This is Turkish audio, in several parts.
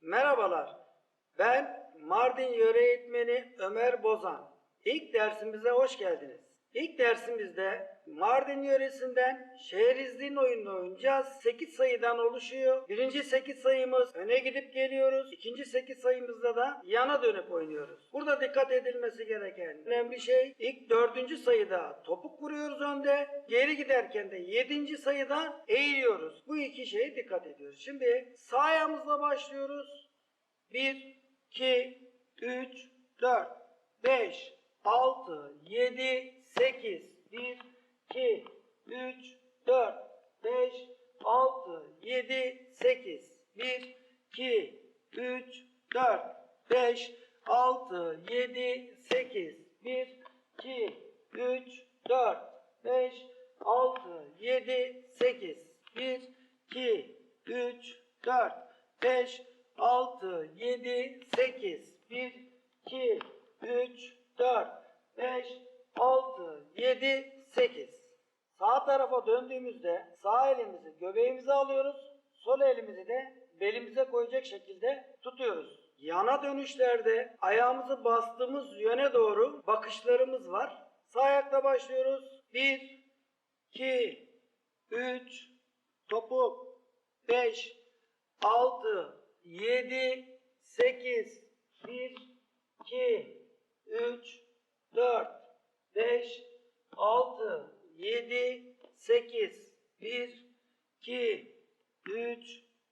Merhabalar. Ben Mardin Yöre Eğitmeni Ömer Bozan. İlk dersimize hoş geldiniz. İlk dersimizde Mardin yöresinden şehir izliğin oyununu oynayacağız. 8 sayıdan oluşuyor. Birinci 8 sayımız öne gidip geliyoruz. İkinci 8 sayımızda da yana dönüp oynuyoruz. Burada dikkat edilmesi gereken önemli şey ilk dördüncü sayıda topuk vuruyoruz önde. Geri giderken de yedinci sayıda eğiliyoruz. Bu iki şeye dikkat ediyoruz. Şimdi sağ ayağımızla başlıyoruz. 1, 2, 3, 4, 5, 6, 7, 8, 1, 2, 3, 4, 5, 6, 7, 8, 1, 2, 3, 4, 5, 6, 7, 8, 1, 2, 3, 4, 5, 6, 7, 8, 1, 2, 3, 4, 5, 6, 7, 8, 1, 2, 3, 4, 5, 6, 7, 8. Sağ tarafa döndüğümüzde sağ elimizi göbeğimize alıyoruz. Sol elimizi de belimize koyacak şekilde tutuyoruz. Yana dönüşlerde ayağımızı bastığımız yöne doğru bakışlarımız var. Sağ ayakla başlıyoruz. 1, 2, 3, topuk, 5, 6, 7, 8, 1, 2, 3, 4, 5, 6, 7, 8, 1, 2, 3,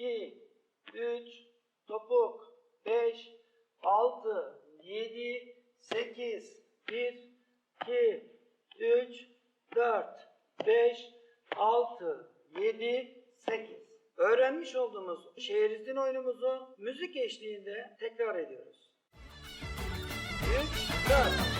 2, 3, topuk, 5, 6, 7, 8, 1, 2, 3, 4, 5, 6, 7, 8. Öğrenmiş olduğumuz şehrizin oyunumuzu müzik eşliğinde tekrar ediyoruz. 3, 4.